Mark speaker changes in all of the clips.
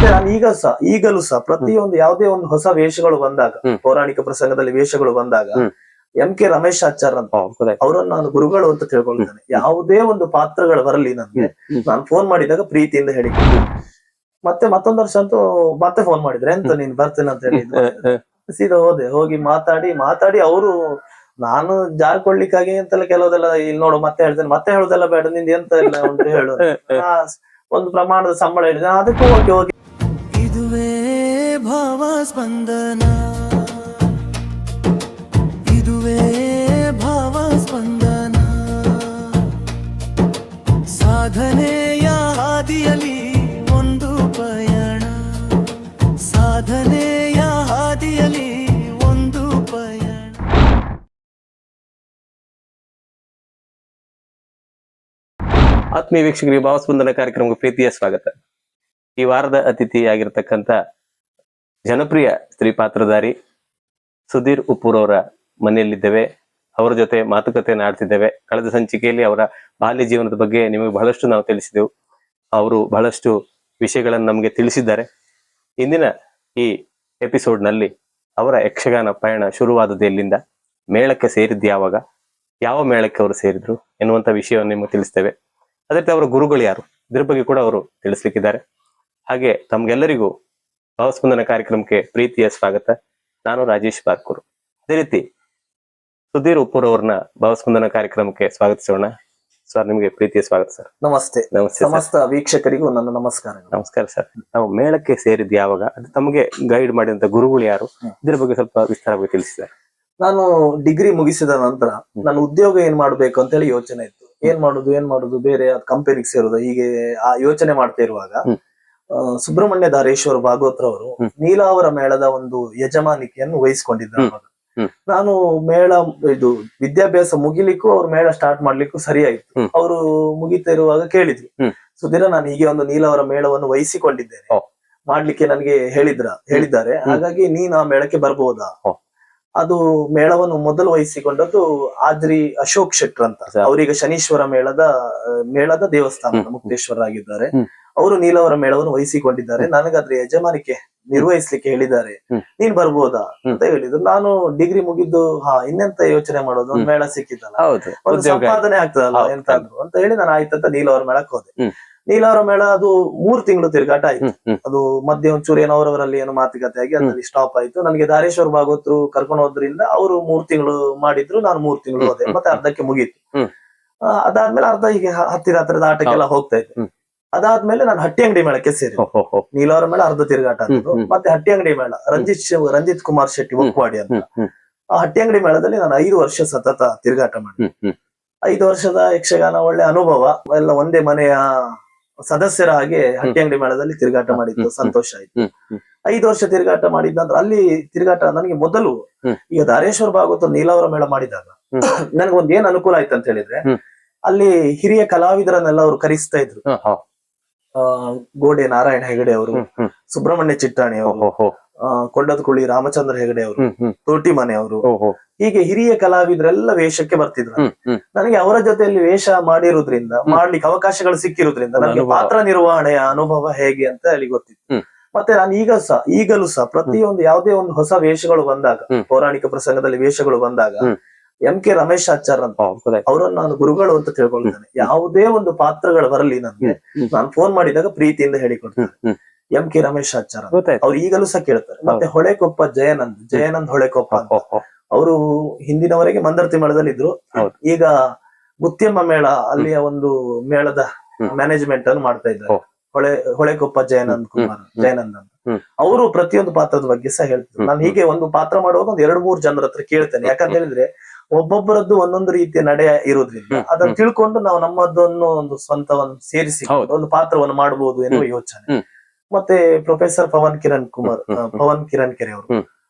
Speaker 1: ಮತ್ತೆ ನಾನು ಈಗ ಸಹ ಈಗಲೂ ಸಹ ಪ್ರತಿಯೊಂದು ಯಾವುದೇ ಒಂದು ಹೊಸ ವೇಷಗಳು ಬಂದಾಗ ಪೌರಾಣಿಕ ಪ್ರಸಂಗದಲ್ಲಿ ವೇಷಗಳು ಬಂದಾಗ. ಎಂ ಕೆ ರಮೇಶ್ ಆಚಾರ್ ಅಂತ ಅವರನ್ನು ನಾನು ಗುರುಗಳು ಅಂತ ತಿಳ್ಕೊಳ್ತೇನೆ. ಯಾವುದೇ ಒಂದು ಪಾತ್ರಗಳು ಬರಲಿ ನನ್ಗೆ ನಾನು ಫೋನ್ ಮಾಡಿದಾಗ ಪ್ರೀತಿಯಿಂದ ಹೇಳಿ. ಮತ್ತೆ ಮತ್ತೊಂದು ವರ್ಷ ಅಂತೂ ಮತ್ತೆ ಫೋನ್ ಮಾಡಿದ್ರೆ ಎಂತ ನೀನ್ ಬರ್ತೇನೆ ಅಂತ ಹೇಳಿ. ಸೀದಾ ಹೋದೆ ಹೋಗಿ ಮಾತಾಡಿ ಮಾತಾಡಿ ಅವರು ನಾನು ಜಾರ್ಕೊಳ್ಲಿಕ್ಕಾಗಿ ಅಂತೆಲ್ಲ ಕೆಲವುದೆಲ್ಲ ಇಲ್ಲಿ ನೋಡು ಮತ್ತೆ ಹೇಳ್ತೇನೆ ಮತ್ತೆ ಹೇಳುದೆಲ್ಲ ಬೇಡ ನಿಂದ ಎಂತ ಇಲ್ಲ ಅಂತ. ಹೇಳು ಒಂದು ಪ್ರಮಾಣದ ಸಂಬಳ ಹೇಳಿದೆ. ಅದಕ್ಕೂ ಓಕೆ ಓಕೆ
Speaker 2: ಇದುವೇ ಭಾವ ಸ್ಪಂದನ. ಇದುವೇ ಭಾವ ಸ್ಪಂದನ. ಸಾಧನೆಯ ಹಾದಿಯಲ್ಲಿ ಒಂದು ಪಯಣ. ಸಾಧನೆಯ ಹಾದಿಯಲ್ಲಿ ಒಂದು ಪಯಣ.
Speaker 3: ಆತ್ಮೀಯ ವೀಕ್ಷಕರಿಗೆ ಭಾವಸ್ಪಂದನ ಕಾರ್ಯಕ್ರಮಕ್ಕೆ ಪ್ರೀತಿಯ ಸ್ವಾಗತ. ಈ ವಾರದ ಅತಿಥಿಯಾಗಿರ್ತಕ್ಕಂಥ ಜನಪ್ರಿಯ ಸ್ತ್ರೀ ಪಾತ್ರಧಾರಿ ಸುಧೀರ್ ಉಪ್ಪೂರ್ ಅವರ ಮನೆಯಲ್ಲಿದ್ದೇವೆ. ಅವರ ಜೊತೆ ಮಾತುಕತೆಯನ್ನು ಆಡ್ತಿದ್ದೇವೆ. ಕಳೆದ ಸಂಚಿಕೆಯಲ್ಲಿ ಅವರ ಬಾಲ್ಯ ಜೀವನದ ಬಗ್ಗೆ ನಿಮಗೆ ಬಹಳಷ್ಟು ನಾವು ತಿಳಿಸಿದೆವು. ಅವರು ಬಹಳಷ್ಟು ವಿಷಯಗಳನ್ನು ನಮಗೆ ತಿಳಿಸಿದ್ದಾರೆ. ಇಂದಿನ ಈ ಎಪಿಸೋಡ್ನಲ್ಲಿ ಅವರ ಯಕ್ಷಗಾನ ಪಯಣ ಶುರುವಾದದ್ದು ಎಲ್ಲಿಂದ? ಮೇಳಕ್ಕೆ ಸೇರಿದ್ದು ಯಾವಾಗ? ಯಾವ ಮೇಳಕ್ಕೆ ಅವರು ಸೇರಿದ್ರು? ಎನ್ನುವಂಥ ವಿಷಯವನ್ನು ನಿಮಗೆ ತಿಳಿಸ್ತೇವೆ. ಅದೇ ರೀತಿ ಅವರ ಗುರುಗಳು ಯಾರು? ಇದ್ರ ಬಗ್ಗೆ ಕೂಡ ಅವರು ತಿಳಿಸ್ಲಿಕ್ಕಿದ್ದಾರೆ. ಹಾಗೆ ತಮ್ಗೆಲ್ಲರಿಗೂ ಭಾವಸ್ಪಂದನ ಕಾರ್ಯಕ್ರಮಕ್ಕೆ ಪ್ರೀತಿಯ ಸ್ವಾಗತ. ನಾನು ರಾಜೇಶ್ ಬಾಕೂರು. ಅದೇ ರೀತಿ ಸುಧೀರ್ ಉಪ್ಪೂರ್ ಅವ್ರನ್ನ ಭಾವಸ್ಪಂದನ ಕಾರ್ಯಕ್ರಮಕ್ಕೆ ಸ್ವಾಗತಿಸೋಣ. ಸರ್ ನಿಮಗೆ ಪ್ರೀತಿಯ ಸ್ವಾಗತ ಸರ್.
Speaker 1: ನಮಸ್ತೆ.
Speaker 3: ನಮಸ್ತೆ
Speaker 1: ಸಮಸ್ತ ವೀಕ್ಷಕರಿಗೂ ನನ್ನ ನಮಸ್ಕಾರ
Speaker 3: ನಮಸ್ಕಾರ ಸರ್. ನಾವು ಮೇಳಕ್ಕೆ ಸೇರಿದ್ದು ಯಾವಾಗ? ಅದು ತಮಗೆ ಗೈಡ್ ಮಾಡಿದಂತ ಗುರುಗಳು ಯಾರು. ಇದ್ರ ಬಗ್ಗೆ ಸ್ವಲ್ಪ ವಿಸ್ತಾರವಾಗಿ ಸರ್.
Speaker 1: ನಾನು ಡಿಗ್ರಿ ಮುಗಿಸಿದ ನಂತರ ನಾನು ಉದ್ಯೋಗ ಏನ್ ಮಾಡ್ಬೇಕು ಅಂತ ಹೇಳಿ ಯೋಚನೆ ಇತ್ತು. ಏನ್ ಮಾಡುದು ಏನ್ ಮಾಡುದು ಬೇರೆ ಕಂಪನಿಗೆ ಸೇರುದು ಹೀಗೆ ಆ ಯೋಚನೆ ಮಾಡ್ತಾ ಇರುವಾಗ ಸುಬ್ರಹ್ಮಣ್ಯ ಧಾರೇಶ್ವರ ಭಾಗವತರವರು ನೀಲಾವರ ಮೇಳದ ಒಂದು ಯಜಮಾನಿಕೆಯನ್ನು ವಹಿಸಿಕೊಂಡಿದ್ದಾರೆ. ನಾನು ಮೇಳ ಇದು ವಿದ್ಯಾಭ್ಯಾಸ ಮುಗಿಲಿಕ್ಕೂ ಅವ್ರ ಮೇಳ ಸ್ಟಾರ್ಟ್ ಮಾಡ್ಲಿಕ್ಕೂ ಸರಿಯಾಯಿತು. ಅವರು ಮುಗಿತಾ ಇರುವಾಗ ಕೇಳಿದ್ರು. ಸುಧೀರ ನಾನು ಹೀಗೆ ಒಂದು ನೀಲಾವರ ಮೇಳವನ್ನು ವಹಿಸಿಕೊಂಡಿದ್ದೇನೆ. ಮಾಡ್ಲಿಕ್ಕೆ ನನಗೆ ಹೇಳಿದ್ರ ಹೇಳಿದ್ದಾರೆ. ಹಾಗಾಗಿ ನೀನ್ ಆ ಮೇಳಕ್ಕೆ ಬರ್ಬೋದಾ? ಅದು ಮೇಳವನ್ನು ಮೊದಲು ವಹಿಸಿಕೊಂಡದ್ದು ಆದ್ರಿ ಅಶೋಕ್ ಶೆಟ್ರ್ ಅಂತ. ಅವರೀಗ ಶನೀಶ್ವರ ಮೇಳದ ಮೇಳದ ದೇವಸ್ಥಾನ ಮುಕ್ತೇಶ್ವರ
Speaker 3: ಹ್ಮ್.
Speaker 1: ಅವರು ನೀಲವರ ಮೇಳವನ್ನು ವಹಿಸಿಕೊಂಡಿದ್ದಾರೆ. ನನಗಾದ್ರೆ ಯಜಮಾನಿಕೆ ನಿರ್ವಹಿಸ್ಲಿಕ್ಕೆ ಹೇಳಿದ್ದಾರೆ. ನೀನ್ ಬರ್ಬೋದಾ? ಅಂತ ಹೇಳಿದ್ರು. ನಾನು ಡಿಗ್ರಿ ಮುಗಿದ್ದು ಹಾ ಇನ್ನೆಂತ ಯೋಚನೆ ಮಾಡೋದು? ಒಂದು ಮೇಳ ಸಿಕ್ಕಿದ್ದಲ್ಲ ಒಂದು ಸಂಪಾದನೆ ಆಗ್ತದಲ್ಲ. ಎಂತಾದ್ರು. ಅಂತ ಹೇಳಿ ನಾನು ಆಯ್ತಂತ ನೀಲವರ ಮೇಳಕ್ಕೆ ಹೋದೆ. ನೀಲವರ ಮೇಳ ಅದು ಮೂರು ತಿಂಗಳು ತಿರುಗಾಟ ಆಯ್ತು. ಅದು ಮಧ್ಯ ಒಂಚೂರು ಏನೋ ಅವರವರಲ್ಲಿ ಏನೋ ಮಾತುಕತೆ ಆಗಿ ಅದ್ರಲ್ಲಿ ಸ್ಟಾಪ್ ಆಯ್ತು. ನನಗೆ ಧಾರೇಶ್ವರ ಭಾಗವತರು ಕರ್ಕೊಂಡು ಹೋದ್ರಿಂದ ಅವರು ಮೂರ್ ತಿಂಗಳು ಮಾಡಿದ್ರು ನಾನು ಮೂರ್ ತಿಂಗಳು ಹೋದೆ. ಮತ್ತೆ ಅರ್ಧಕ್ಕೆ ಮುಗೀತು. ಅದಾದ್ಮೇಲೆ ಅರ್ಧ ಹೀಗೆ ಹತ್ತಿರ ಹತ್ತಿರದ ಆಟಕ್ಕೆಲ್ಲ ಹೋಗ್ತಾ ಇದ್ದೆ. ಅದಾದ್ಮೇಲೆ ನಾನು ಹಟ್ಟಿ ಅಂಗಡಿ ಮೇಳಕ್ಕೆ ಸೇರಿ. ನೀಲವರ ಮೇಳ ಅರ್ಧ ತಿರುಗಾಟ ಮತ್ತೆ ಹಟ್ಟಿ ಅಂಗಡಿ ಮೇಳ. ರಂಜಿತ್ ರಂಜಿತ್ ಕುಮಾರ್ ಶೆಟ್ಟಿ. ಒಕ್ವಾಡಿ ಅಂತ. ಆ ಹಟ್ಟಿ ಅಂಗಡಿ ಮೇಳದಲ್ಲಿ ನಾನು ಐದು ವರ್ಷ ಸತತ ತಿರುಗಾಟ
Speaker 3: ಮಾಡಿ
Speaker 1: ಐದು ವರ್ಷದ ಯಕ್ಷಗಾನ ಒಳ್ಳೆ ಅನುಭವ. ಎಲ್ಲ ಒಂದೇ ಮನೆಯ ಸದಸ್ಯರ ಹಾಗೆ ಹಟ್ಟಿ ಅಂಗಡಿ ಮೇಳದಲ್ಲಿ ತಿರುಗಾಟ ಮಾಡಿದ್ದು. ಸಂತೋಷ ಆಯ್ತು. ಐದು ವರ್ಷ ತಿರುಗಾಟ ಮಾಡಿದ ನಂತರ ಅಲ್ಲಿ ತಿರುಗಾಟ ನನಗೆ ಮೊದಲು ಈಗ ಧಾರೇಶ್ವರ ಭಾಗವತ ನೀಲಾವರ ಮೇಳ ಮಾಡಿದಾಗ. ನನಗೊಂದು ಏನ್ ಅನುಕೂಲ ಆಯ್ತು ಅಂತ ಹೇಳಿದ್ರೆ ಅಲ್ಲಿ ಹಿರಿಯ ಕಲಾವಿದರನ್ನೆಲ್ಲ ಅವರು ಕರೆಸ್ತಾ ಇದ್ರು. ಗೋಡೆ ನಾರಾಯಣ ಹೆಗಡೆ ಅವರು
Speaker 3: ಹ್ಮ್ ಹ್ಮ್.
Speaker 1: ಸುಬ್ರಹ್ಮಣ್ಯ ಚಿಟ್ಟಾಣಿ ಅವರು. ಕೊಂಡದಕುಳಿ ರಾಮಚಂದ್ರ ಹೆಗಡೆ ಅವರು ತೋಟಿ ಮನೆ ಅವರು. ಹೀಗೆ ಹಿರಿಯ ಕಲಾವಿದರೆಲ್ಲ ವೇಷಕ್ಕೆ ಬರ್ತಿದ್ರು. ನನಗೆ ಅವರ ಜೊತೆಯಲ್ಲಿ ವೇಷ ಮಾಡಿರುವುದ್ರಿಂದ ಮಾಡ್ಲಿಕ್ಕೆ ಅವಕಾಶಗಳು ಸಿಕ್ಕಿರುವುದ್ರಿಂದ
Speaker 3: ಒಂದು
Speaker 1: ನನಗೆ ಪಾತ್ರ ನಿರ್ವಹಣೆಯ ಅನುಭವ ಹೇಗೆ ಅಂತ ಹೇಳಿ ಗೊತ್ತಿತ್ತು. ಮತ್ತೆ ನಾನು ಈಗ ಸಹ ಈಗಲೂ ಸಹ ಪ್ರತಿಯೊಂದು ಯಾವುದೇ ಒಂದು ಹೊಸ ವೇಷಗಳು ಬಂದಾಗ ಪೌರಾಣಿಕ ಪ್ರಸಂಗದಲ್ಲಿ ವೇಷಗಳು ಬಂದಾಗ. ಎಂ ಕೆ ರಮೇಶ್ ಆಚಾರ್ ಅಂತ.
Speaker 3: ಹೋ,
Speaker 1: ಅವರನ್ನು ನಾನು ಗುರುಗಳು ಅಂತ ತಿಳ್ಕೊಳ್ತೇನೆ ಯಾವುದೇ ಒಂದು ಪಾತ್ರಗಳು ಬರಲಿ ನನಗೆ ನಾನು ಫೋನ್ ಮಾಡಿದಾಗ ಪ್ರೀತಿಯಿಂದ ಹೇಳಿಕೊಡ್ತೇನೆ. ಎಂ ಕೆ ರಮೇಶ್ ಆಚಾರ್ ಅಂತ. ಅವ್ರು ಈಗಲೂ ಸಹ ಕೇಳ್ತಾರೆ. ಮತ್ತೆ ಹೊಳೆಕೊಪ್ಪ ಜಯನಂದ್ ಜಯನಂದ್ ಹೊಳೆಕೊಪ್ಪ. ಅವರು ಹಿಂದಿನವರೆಗೆ ಮಂದರ್ತಿ ಮೇಳದಲ್ಲಿ ಇದ್ರು ಈಗ ಮುತ್ಯಮ್ಮ ಮೇಳ ಅಲ್ಲಿಯ ಒಂದು ಮೇಳದ ಮ್ಯಾನೇಜ್ಮೆಂಟ್ ಅನ್ನು ಮಾಡ್ತಾ ಇದ್ದಾರೆ. ಹೊಳೆ ಹೊಳೆಕೊಪ್ಪ ಜಯನಂದ್ ಕುಮಾರ್. ಜಯನಂದ್ ಅಂತ. ಅವರು ಪ್ರತಿಯೊಂದು ಪಾತ್ರದ ಬಗ್ಗೆ ಸಹ ಹೇಳ್ತಾರೆ. ನಾನು ಹೀಗೆ ಒಂದು ಪಾತ್ರ ಮಾಡುವಾಗ ಒಂದು ಎರಡು ಮೂರು ಜನರ ಹತ್ರ ಕೇಳ್ತೇನೆ. ಯಾಕಂತ ಹೇಳಿದ್ರೆ ಒಬ್ಬೊಬ್ಬರದ್ದು ಒಂದೊಂದು ರೀತಿಯ ನಡೆ
Speaker 3: ಇರೋದ್ರಿಂದ
Speaker 1: ಅದನ್ನ ತಿಳ್ಕೊಂಡು ನಾವು ನಮ್ಮದನ್ನು ಒಂದು ಸ್ವಂತವನ್ನು ಸೇರಿಸಿ ಒಂದು ಪಾತ್ರವನ್ನು ಮಾಡಬಹುದು ಎನ್ನುವ ಯೋಚನೆ ಮತ್ತೆ ಪ್ರೊಫೆಸರ್ ಪವನ್ ಕಿರಣ್ ಕುಮಾರ್. ಪವನ್ ಕಿರಣ್ ಕೆರೆ ಅವರು.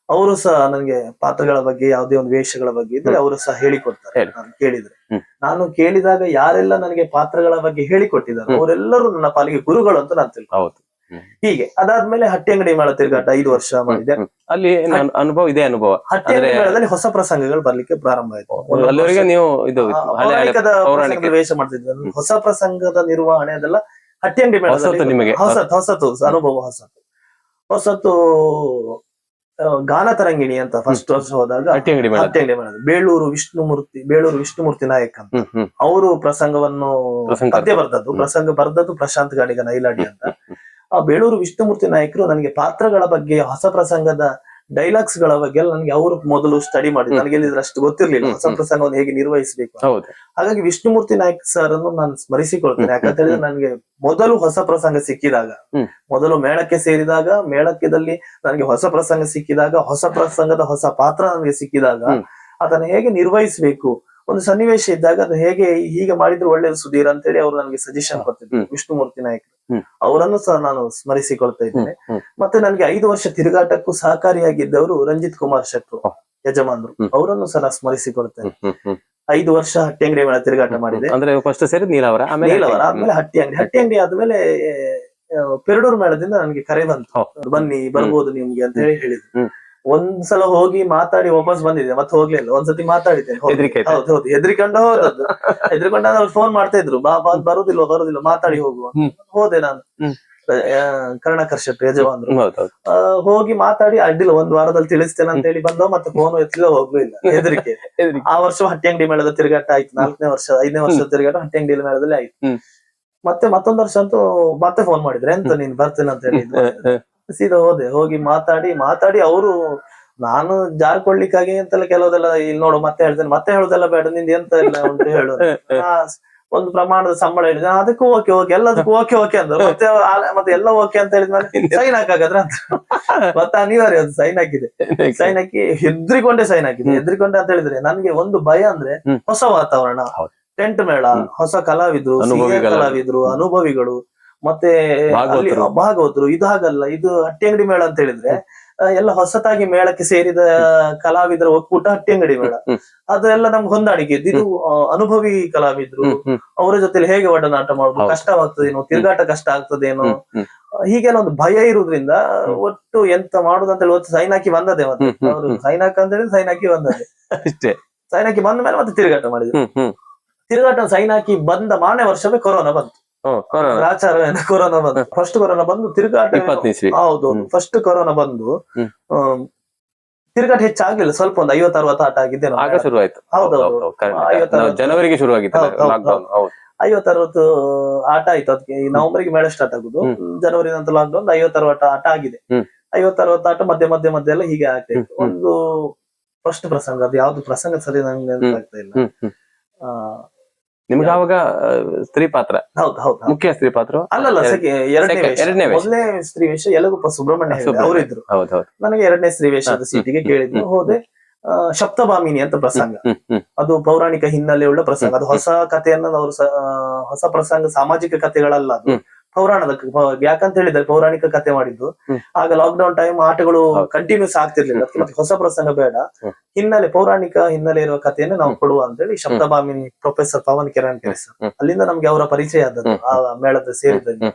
Speaker 1: ಅವರು ಸಹ ನನಗೆ ಪಾತ್ರಗಳ ಬಗ್ಗೆ ಯಾವುದೇ ಒಂದು ವೇಷಗಳ ಬಗ್ಗೆ ಇದ್ರೆ. ಅವರು ಸಹ ಹೇಳಿಕೊಡ್ತಾರೆ
Speaker 3: ಹೇಳಿ.
Speaker 1: ನಾನು ಕೇಳಿದ್ರೆ ನಾನು ಕೇಳಿದಾಗ ಯಾರೆಲ್ಲ ನನಗೆ ಪಾತ್ರಗಳ ಬಗ್ಗೆ ಹೇಳಿಕೊಟ್ಟಿದ್ದಾರೆ. ಅವರೆಲ್ಲರೂ ನನ್ನ ಪಾಲಿಗೆ ಗುರುಗಳು ಅಂತ ನಾನು
Speaker 3: ತಿಳ್ಕೊಂಡು
Speaker 1: ಹೀಗೆ. ಅದಾದ್ಮೇಲೆ ಹಟ್ಟಿ ಅಂಗಡಿ ಮೇಳ ತಿರುಗಾಟ ಐದು ವರ್ಷ ಮಾಡಿದೆ.
Speaker 3: ಅಲ್ಲಿ ಅನುಭವ ಇದೆ ಅನುಭವ.
Speaker 1: ಹಟ್ಟಿ ಅಂಗಡಿ ಮೇಳದಲ್ಲಿ ಹೊಸ ಪ್ರಸಂಗಗಳು ಬರ್ಲಿಕ್ಕೆ ಪ್ರಾರಂಭ ಆಯ್ತು.
Speaker 3: ಅಲ್ಲಿವರೆಗೆ ನೀವು ಇದು
Speaker 1: ವೇಷ ಮಾಡ್ತಿದ್ವಿ. ಹೊಸ ಪ್ರಸಂಗದ ನಿರ್ವಹಣೆ ಅದೆಲ್ಲ ಹಟ್ಟಿ ಅಂಗಡಿ ಮೇಳ
Speaker 3: ಹೊಸತು ನಿಮಗೆ.
Speaker 1: ಹೊಸತು ಹೊಸತು ಅನುಭವ ಹೊಸತು ಹೊಸತು ಗಾನ ತರಂಗಿಣಿ ಅಂತ ಫಸ್ಟ್ ವರ್ಷ ಹೋದಾಗ
Speaker 3: ಹಟ್ಟಿ ಅಂಗಡಿ
Speaker 1: ಹಟ್ಟಿ ಅಂಗಡಿ ಮಾಡೋದು ಬೇಳೂರು ವಿಷ್ಣುಮೂರ್ತಿ ಬೇಳೂರು ವಿಷ್ಣುಮೂರ್ತಿ ನಾಯಕ್ ಅಂತ. ಅವರು ಪ್ರಸಂಗವನ್ನು
Speaker 3: ಪ್ರಸಂಗ.
Speaker 1: ಪದ್ಯ ಬರ್ದದ್ದು. ಪ್ರಸಂಗ ಬರ್ದದ್ದು ಪ್ರಶಾಂತ್ ಗಾಡಿಗ ನೈಲಾಡಿ ಅಂತ. ಆ ಬೇಳೂರು ವಿಷ್ಣುಮೂರ್ತಿ ನಾಯಕರು ನನಗೆ ಪಾತ್ರಗಳ ಬಗ್ಗೆ ಹೊಸ ಪ್ರಸಂಗದ ಡೈಲಾಗ್ಸ್ಗಳ ಬಗ್ಗೆ ಎಲ್ಲ ನನಗೆ ಅವರು ಮೊದಲು ಸ್ಟಡಿ ಮಾಡಿ ನನಗೆ ಅಷ್ಟು ಗೊತ್ತಿರ್ಲಿಲ್ಲ. ಹೊಸ ಪ್ರಸಂಗವನ್ನು ಹೇಗೆ ನಿರ್ವಹಿಸಬೇಕು ಹಾಗಾಗಿ ವಿಷ್ಣುಮೂರ್ತಿ ನಾಯಕ್ ಸರ್ ಅನ್ನು ನಾನು ಸ್ಮರಿಸಿಕೊಳ್ತೇನೆ.
Speaker 3: ಯಾಕಂತೇಳಿದ್ರೆ
Speaker 1: ಯಾಕಂತ ಹೇಳಿದ್ರೆ ನನಗೆ ಮೊದಲು ಹೊಸ ಪ್ರಸಂಗ ಸಿಕ್ಕಿದಾಗ ಮೊದಲು ಮೇಳಕ್ಕೆ ಸೇರಿದಾಗ ಮೇಳಕ್ಕೆದಲ್ಲಿ ನನಗೆ ಹೊಸ ಪ್ರಸಂಗ ಸಿಕ್ಕಿದಾಗ ಹೊಸ ಪ್ರಸಂಗದ ಹೊಸ ಪಾತ್ರ ನನಗೆ ಸಿಕ್ಕಿದಾಗ. ಅದನ್ನು ಹೇಗೆ ನಿರ್ವಹಿಸಬೇಕು? ಒಂದು ಸನ್ನಿವೇಶ ಇದ್ದಾಗ ಅದು ಹೇಗೆ ಹೀಗೆ ಮಾಡಿದ್ರು ಒಳ್ಳೇದು ಸುಧೀರ್ ಅಂತೇಳಿ ಅವರು ನನಗೆ ಸಜೆಷನ್ ಕೊಡ್ತಿದ್ರು ವಿಷ್ಣುಮೂರ್ತಿ
Speaker 3: ನಾಯಕ್.
Speaker 1: ಅವರನ್ನು ಸಹ ನಾನು ಸ್ಮರಿಸಿಕೊಳ್ತಾ ಇದ್ದೇನೆ. ಮತ್ತೆ ನನಗೆ ಐದು ವರ್ಷ ತಿರುಗಾಟಕ್ಕೂ ಸಹಕಾರಿಯಾಗಿದ್ದವರು ರಂಜಿತ್ ಕುಮಾರ್ ಶೆಟ್ರು ಯಜಮಾನರು. ಅವರನ್ನು ಸಹ ನಾನು ಸ್ಮರಿಸಿಕೊಳ್ತೇನೆ. ಐದು ವರ್ಷ ಹಟ್ಟಿಯಂಗಡಿ ಮೇಲೆ ತಿರುಗಾಟ ಮಾಡಿದೆ.
Speaker 3: ಅಂದ್ರೆ ಫಸ್ಟ್ ಸೇರಿ ನೀಲವರ ಆಮೇಲೆ
Speaker 1: ನೀಲವರ ಆದ್ಮೇಲೆ ಹಟ್ಟಿ ಅಂಗಡಿ. ಹಟ್ಟಿ ಅಂಗಡಿ ಆದ್ಮೇಲೆ ಪೆರಡೂರ್ ಮೇಳದಿಂದ ನನಗೆ ಕರೆ ಬಂತು. ಬನ್ನಿ ಬರ್ಬೋದು ನಿಮ್ಗೆ ಅಂತ ಹೇಳಿ ಹೇಳಿದ್ರು. ಒಂದ್ಸಲ ಹೋಗಿ ಮಾತಾಡಿ ವಾಪಸ್ ಬಂದಿದೆ ಮತ್ತೆ ಹೋಗ್ಲಿಲ್ಲ ಒಂದ್ಸತಿ ಮಾತಾಡಿದ್ದೇನೆ ಹೋಗಿ. ಹೌದು ಹೌದು. ಹೆದ್ರಿಕೊಂಡ ಹೋದದ್ದು. ಹೆದ್ರಿಕೊಂಡ ಅವ್ರು ಫೋನ್ ಮಾಡ್ತಾ ಇದ್ರು ಬಾ ಬಾ ಬರುದಿಲ್ಲ ಬರುದಿಲ್ಲ ಮಾತಾಡಿ ಹೋಗುವ. ಹೋದೆ ನಾನು. ಆ, ಕರುಣಾಕರ್ ಯಜಮಾನ್ರು. ಹೋಗಿ ಮಾತಾಡಿ ಅಡ್ಡಿಲ್ಲ ಒಂದ್ ವಾರದಲ್ಲಿ ತಿಳಿಸ್ತೇನೆ ಅಂತ ಹೇಳಿ ಬಂದವ ಮತ್ತೆ ಫೋನ್ ಎತ್ತಿಲ್ಲ ಹೋಗ್ಲಿಲ್ಲ ಹೆದರಿಕೆ.
Speaker 3: ಹೆದ್ರಿಕೆ.
Speaker 1: ಆ ವರ್ಷ ಹಟ್ಟಿ ಅಂಗಡಿ ಮೇಳದ ತಿರುಗಾಟ ಆಯ್ತು. ನಾಲ್ಕನೇ ವರ್ಷ ಐದನೇ ವರ್ಷದ ತಿರುಗಾಟ ಹಟ್ಟಿ ಅಂಗಡಿ ಮೇಳದಲ್ಲಿ ಆಯ್ತು. ಮತ್ತೆ ಮತ್ತೊಂದ್ ವರ್ಷ ಅಂತೂ ಮತ್ತೆ ಫೋನ್ ಮಾಡಿದ್ರೆ. ಎಂತ ನೀನ್ ಬರ್ತೇನೆ ಅಂತ ಹೇಳಿ. ಸೀದಾ ಹೋದೆ. ಹೋಗಿ ಮಾತಾಡಿ ಮಾತಾಡಿ ಅವರು ನಾನು ಜಾರ್ಕೊಳ್ಳಿಕ್ಕಾಗಿ ಅಂತೆಲ್ಲ ಕೆಲವುದೆಲ್ಲ ಇಲ್ಲಿ ನೋಡು ಮತ್ತೆ ಹೇಳ್ತೇನೆ ಮತ್ತೆ ಹೇಳುದೆಲ್ಲ ಬೇಡ ನಿಂದ ಎಂತ ಇಲ್ಲ ಅಂತ ಹೇಳು. ಒಂದು ಪ್ರಮಾಣದ ಸಂಬಳ ಹೇಳಿದೆ. ಅದಕ್ಕೂ ಓಕೆ ಓಕೆ ಎಲ್ಲದಕ್ಕೂ ಓಕೆ ಓಕೆ ಅಂದ್ರು ಮತ್ತೆ ಮತ್ತೆ ಎಲ್ಲ ಓಕೆ ಅಂತ ಹೇಳಿದ್ಮೇಲೆ ಸೈನ್ ಹಾಕಾಗದ್ರ ಅಂತ. ಮತ್ತೆ ಅನಿವಾರ್ಯ ಅದು ಸೈನ್ ಹಾಕಿದೆ. ಸೈನ್ ಹಾಕಿ. ಹೆದ್ರಿಕೊಂಡೆ ಸೈನ್ ಹಾಕಿದೆ. ಹೆದ್ರಿಕೊಂಡೆ ಅಂತ ಹೇಳಿದ್ರೆ ನನ್ಗೆ ಒಂದು ಭಯ ಅಂದ್ರೆ ಹೊಸ ವಾತಾವರಣ. ಟೆಂಟ್ ಮೇಳ ಹೊಸ ಕಲಾವಿದ್ರು ಕಲಾವಿದ್ರು ಅನುಭವಿಗಳು. ಮತ್ತೆ
Speaker 3: ಭಾಗವತರು.
Speaker 1: ಇದಾಗಲ್ಲ ಇದು ಹಾಗಲ್ಲ ಇದು ಹಟ್ಟಿ ಅಂಗಡಿ ಮೇಳ ಅಂತ ಹೇಳಿದ್ರೆ ಎಲ್ಲ ಹೊಸತಾಗಿ ಮೇಳಕ್ಕೆ ಸೇರಿದ ಕಲಾವಿದರ ಒಕ್ಕೂಟ ಹಟ್ಟಿ ಅಂಗಡಿ ಮೇಳ. ಅದೆಲ್ಲ ನಮ್ಗೆ ಹೊಂದಾಣಿಕೆ ಇದ್ದು. ಇದು ಅನುಭವಿ ಕಲಾವಿದ್ರು ಅವರ ಜೊತೆ ಹೇಗೆ ಒಡನಾಟ ಮಾಡುದು ಕಷ್ಟವಾಗ್ತದೇನು ತಿರುಗಾಟ ಕಷ್ಟ ಆಗ್ತದೇನೋ ಹೀಗೆಲ್ಲ ಒಂದು ಭಯ ಇರುವುದ್ರಿಂದ ಒಟ್ಟು ಎಂತ ಮಾಡುದು ಅಂತ ಹೇಳಿ ಒತ್ತು ಸೈನ್ ಹಾಕಿ ಬಂದದೆ ಮತ್ತೆ. ಅವರು. ಸೈನ್ ಹಾಕ ಅಂತ ಹೇಳಿ ಸೈನ್ ಹಾಕಿ ಬಂದದೆ
Speaker 3: ಅಷ್ಟೇ.
Speaker 1: ಸೈನ್ ಹಾಕಿ ಬಂದ ಮೇಲೆ ಮತ್ತೆ ತಿರುಗಾಟ ಮಾಡಿದ್ರು. ತಿರುಗಾಟ ಸೈನ್ ಹಾಕಿ ಬಂದ ಮಾನೆ ವರ್ಷವೇ ಕೊರೋನಾ ಬಂತು.
Speaker 3: ಹ್ಮ್ ಕೊರೋನಾ.
Speaker 1: ಬಂತು ಫಸ್ಟ್ ಕೊರೋನಾ ಬಂದು? ತಿರುಗಾಟ ಹೌದು ಫಸ್ಟ್ ಕೊರೋನಾ ಬಂದು ತಿರುಗಾಟ ಹೆಚ್ಚಾಗ್ಲಿಲ್ಲ ಸ್ವಲ್ಪ ಒಂದು ಐವತ್ತು ಅರವತ್ತು ಆಟ ಆಗಿದ್ದೆ ನಾವು.
Speaker 3: ಆಗ ಶುರು ಆಯ್ತು
Speaker 1: ಹೌದು.
Speaker 3: ಜನವರಿಗೆ ಶುರು ಆಗಿತ್ತು
Speaker 1: ಐವತ್ತು ಅರವತ್ತು ಆಟ ಆಯ್ತು ಅದಕ್ಕೆ. ನವೆಂಬರ್ಗೆ ಮೇಳ ಸ್ಟಾರ್ಟ್ ಆಗುದು. ಜನವರಿ ನಂತರ ಲಾಕ್ಡೌನ್ ಐವತ್ತು ಅರವತ್ತು ಆಟ ಆಗಿದೆ.
Speaker 3: ಹ್ಮ್.
Speaker 1: ಐವತ್ತು ಅರವತ್ತು ಆಟ ಮಧ್ಯೆ ಮಧ್ಯ ಮಧ್ಯೆ ಎಲ್ಲ ಹೀಗೆ ಆಗ್ತಾ ಇತ್ತು. ಒಂದು ಫಸ್ಟ್ ಪ್ರಸಂಗ ಅದು ಯಾವ್ದು ಪ್ರಸಂಗ ಸರಿ ನಂಗೆ ಆಗ್ತಾ ಇಲ್ಲ.
Speaker 3: ನಿಮ್ಗೆ ಅವಾಗ ಸ್ತ್ರೀ ಪಾತ್ರ?
Speaker 1: ಹೌದು.
Speaker 3: ಮುಖ್ಯ ಸ್ತ್ರೀ ಪಾತ್ರ?
Speaker 1: ಅಲ್ಲಲ್ಲ
Speaker 3: ಎರಡು-
Speaker 1: ಎರಡನೇ. ಮೊದಲನೇ ಸ್ತ್ರೀ ವೇಷ ಯಲಗುಪ್ಪ ಸುಬ್ರಹ್ಮಣ್ಯ. ಅವರಿದ್ರು.
Speaker 3: ಹೌದು ಹೌದು.
Speaker 1: ನನಗೆ ಎರಡನೇ ಸ್ತ್ರೀ ವೇಷದ ಸೀಟಿಗೆ ಕೇಳಿದ್ರು. ಹೋದೆ ಶಬ್ದಭಾಮಿನಿ ಅಂತ ಪ್ರಸಂಗ. ಅದು ಪೌರಾಣಿಕ ಹಿನ್ನೆಲೆ ಉಳ್ಳ ಪ್ರಸಂಗ. ಅದು ಹೊಸ ಕಥೆಯನ್ನ ಅವರು ಹೊಸ ಪ್ರಸಂಗ ಸಾಮಾಜಿಕ ಕಥೆಗಳಲ್ಲ ಅದು. ಪೌರಾಣದ ಯಾಕಂತ ಹೇಳಿದ್ರೆ ಪೌರಾಣಿಕ ಕಥೆ ಮಾಡಿದ್ದು.
Speaker 3: ಆಗ
Speaker 1: ಆಗ ಲಾಕ್ಡೌನ್ ಟೈಮ್ ಆಟಗಳು ಕಂಟಿನ್ಯೂಸ್ ಆಗ್ತಿರ್ಲಿಲ್ಲ. ಮತ್ತೆ ಹೊಸ ಪ್ರಸಂಗ ಬೇಡ. ಹಿನ್ನೆಲೆ ಪೌರಾಣಿಕ ಹಿನ್ನೆಲೆ ಇರುವ ಕಥೆಯನ್ನು ನಾವು ಕೊಡುವ ಅಂತ ಹೇಳಿ ಶಬ್ದಭಾಮಿನಿ ಪ್ರೊಫೆಸರ್ ಪವನ್ ಕಿರಣ್ ಕೆರೆ ಸರ್ ಅಲ್ಲಿಂದ ನಮ್ಗೆ ಅವರ ಪರಿಚಯ ಆದದ್ದು ಆ ಮೇಳದ ಸೇರಿದಲ್ಲಿ.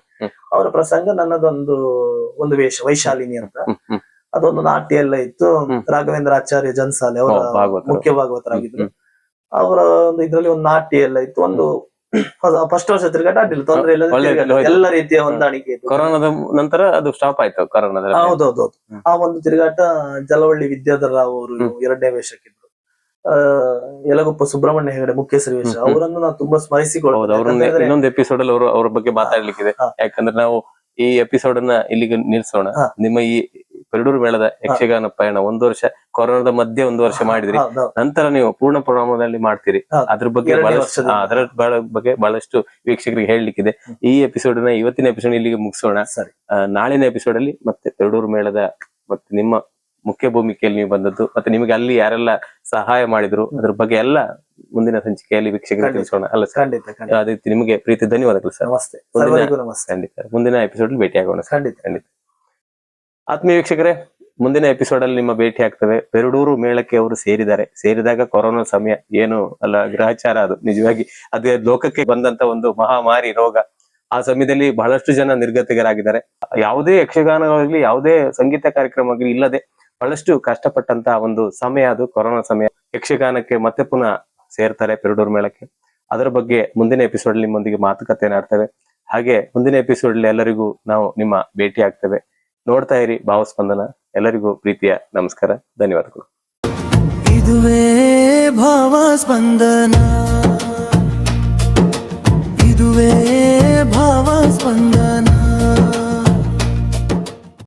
Speaker 1: ಅವರ ಪ್ರಸಂಗ ನನ್ನದೊಂದು ಒಂದು ವೇಷ ವೈಶಾಲಿನಿ ಅಂತ. ಅದೊಂದು ನಾಟ್ಯ ಎಲ್ಲ ಇತ್ತು. ರಾಘವೇಂದ್ರ ಆಚಾರ್ಯ ಜನ್ಸಾಲೆ ಅವರ ಮುಖ್ಯ ಭಾಗವತರಾಗಿದ್ರು. ಅವರ ಒಂದು ಇದರಲ್ಲಿ ಒಂದು ನಾಟ್ಯ ಎಲ್ಲ ಇತ್ತು. ಒಂದು ಫಸ್ಟ್ ವರ್ಷ ತಿರುಗಾಟ ಅಡ್ಡಿಲ್ಲ ತೊಂದ್ರೆ ಇಲ್ಲ ಎಲ್ಲ ರೀತಿಯ ಹೊಂದಾಣಿಕೆ
Speaker 3: ಕೊರೋನಾದ ನಂತರ ಅದು ಸ್ಟಾಪ್ ಆಯ್ತು ಕೊರೋನಾದ
Speaker 1: ಹೌದೌದು. ಆ ಒಂದು ತಿರುಗಾಟ ಜಲವಳ್ಳಿ ವಿದ್ಯಾಧರ ರಾವ್ ಅವರು. ಎರಡನೇ ವೇಷಕ್ಕಿದ್ರು. ಯಲಗುಪ್ಪ ಸುಬ್ರಹ್ಮಣ್ಯ ಹೆಗಡೆ ಮುಖ್ಯ ವೇಷ. ಅವರನ್ನು ನಾವು ತುಂಬಾ ಸ್ಮರಿಸಿಕೊಳ್ಳಬಹುದು
Speaker 3: ಇನ್ನೊಂದು ಎಪಿಸೋಡ್ ಅಲ್ಲಿ ಅವರು ಅವ್ರ ಬಗ್ಗೆ ಮಾತಾಡ್ಲಿಕ್ಕಿದೆ. ಯಾಕಂದ್ರೆ ನಾವು ಈ ಎಪಿಸೋಡ್ ಅನ್ನ ಇಲ್ಲಿಗೆ ನಿಲ್ಸೋಣ. ನಿಮ್ಮ ಈ ಪೆರಡೂರು ಮೇಳದ ಯಕ್ಷಗಾನ ಪಯಣ ಒಂದು ವರ್ಷ ಕೊರೋನಾದ ಮಧ್ಯೆ ಒಂದು ವರ್ಷ ಮಾಡಿದ್ರಿ. ನಂತರ ನೀವು ಪೂರ್ಣ ಪ್ರಮಾಣದಲ್ಲಿ ಮಾಡ್ತೀರಿ. ಅದ್ರ ಬಗ್ಗೆ ಬಹಳಷ್ಟು ಅದರ ಬಗ್ಗೆ ಬಹಳಷ್ಟು ವೀಕ್ಷಕರಿಗೆ ಹೇಳಲಿಕ್ಕಿದೆ. ಈ ಎಪಿಸೋಡ್ನ ಇವತ್ತಿನ ಎಪಿಸೋಡ್ ಇಲ್ಲಿಗೆ ಮುಗಿಸೋಣ. ನಾಳಿನ ಎಪಿಸೋಡ್ ಅಲ್ಲಿ ಮತ್ತೆ ಪೆರಡೂರು ಮೇಳದ ಮತ್ತೆ ನಿಮ್ಮ ಮುಖ್ಯ ಭೂಮಿಕೆಯಲ್ಲಿ ನೀವು ಬಂದದ್ದು ಮತ್ತೆ ನಿಮಗೆ ಅಲ್ಲಿ ಯಾರೆಲ್ಲ ಸಹಾಯ ಮಾಡಿದ್ರು ಅದ್ರ ಬಗ್ಗೆ ಎಲ್ಲ ಮುಂದಿನ ಸಂಚಿಕೆಯಲ್ಲಿ ವೀಕ್ಷಕರಿಗೆ. ತಿಳಿಸೋಣ. ಅಲ್ಲ ಸರ್? ಅದೇ ನಿಮಗೆ ಪ್ರೀತಿ ಧನ್ಯವಾದಗಳು ಸರ್.
Speaker 1: ನಮಸ್ತೆ.
Speaker 3: ಖಂಡಿತ. ಮುಂದಿನ ಎಪಿಸೋಡ್ ಭೇಟಿ ಆಗೋಣ ಖಂಡಿತ.
Speaker 1: ಖಂಡಿತ.
Speaker 3: ಆತ್ಮೀಯ ವೀಕ್ಷಕರೇ, ಮುಂದಿನ ಎಪಿಸೋಡ್ ಅಲ್ಲಿ ನಿಮ್ಮ ಭೇಟಿ ಆಗ್ತವೆ. ಪೆರಡೂರು ಮೇಳಕ್ಕೆ ಅವರು ಸೇರಿದ್ದಾರೆ. ಸೇರಿದಾಗ ಕೊರೋನಾ ಸಮಯ ಏನು ಅಲ್ಲ, ಗ್ರಹಚಾರ ಅದು. ನಿಜವಾಗಿ ಅದೇ ಲೋಕಕ್ಕೆ ಬಂದಂತ ಒಂದು ಮಹಾಮಾರಿ ರೋಗ. ಆ ಸಮಯದಲ್ಲಿ ಬಹಳಷ್ಟು ಜನ ನಿರ್ಗತಿಗರಾಗಿದ್ದಾರೆ. ಯಾವುದೇ ಯಕ್ಷಗಾನವಾಗ್ಲಿ, ಯಾವುದೇ ಸಂಗೀತ ಕಾರ್ಯಕ್ರಮ ಆಗ್ಲಿ ಇಲ್ಲದೆ ಬಹಳಷ್ಟು ಕಷ್ಟಪಟ್ಟಂತ ಒಂದು ಸಮಯ ಅದು, ಕೊರೋನಾ ಸಮಯ. ಯಕ್ಷಗಾನಕ್ಕೆ ಮತ್ತೆ ಪುನಃ ಸೇರ್ತಾರೆ ಪೆರಡೂರು ಮೇಳಕ್ಕೆ. ಅದರ ಬಗ್ಗೆ ಮುಂದಿನ ಎಪಿಸೋಡ್ ನಿಮ್ಮೊಂದಿಗೆ ಮಾತುಕತೆ ನಾಡ್ತೇವೆ ಹಾಗೆ ಮುಂದಿನ ಎಪಿಸೋಡ್ ಎಲ್ಲರಿಗೂ ನಾವು ನಿಮ್ಮ ಭೇಟಿ ಆಗ್ತೇವೆ. ನೋಡ್ತಾ ಇರಿ ಭಾವಸ್ಪಂದನ. ಎಲ್ಲರಿಗೂ ಪ್ರೀತಿಯ ನಮಸ್ಕಾರ. ಧನ್ಯವಾದಗಳು.
Speaker 2: ಇದುವೇ ಭಾವ ಸ್ಪಂದನ ಇದುವೇ ಭಾವ ಸ್ಪಂದನ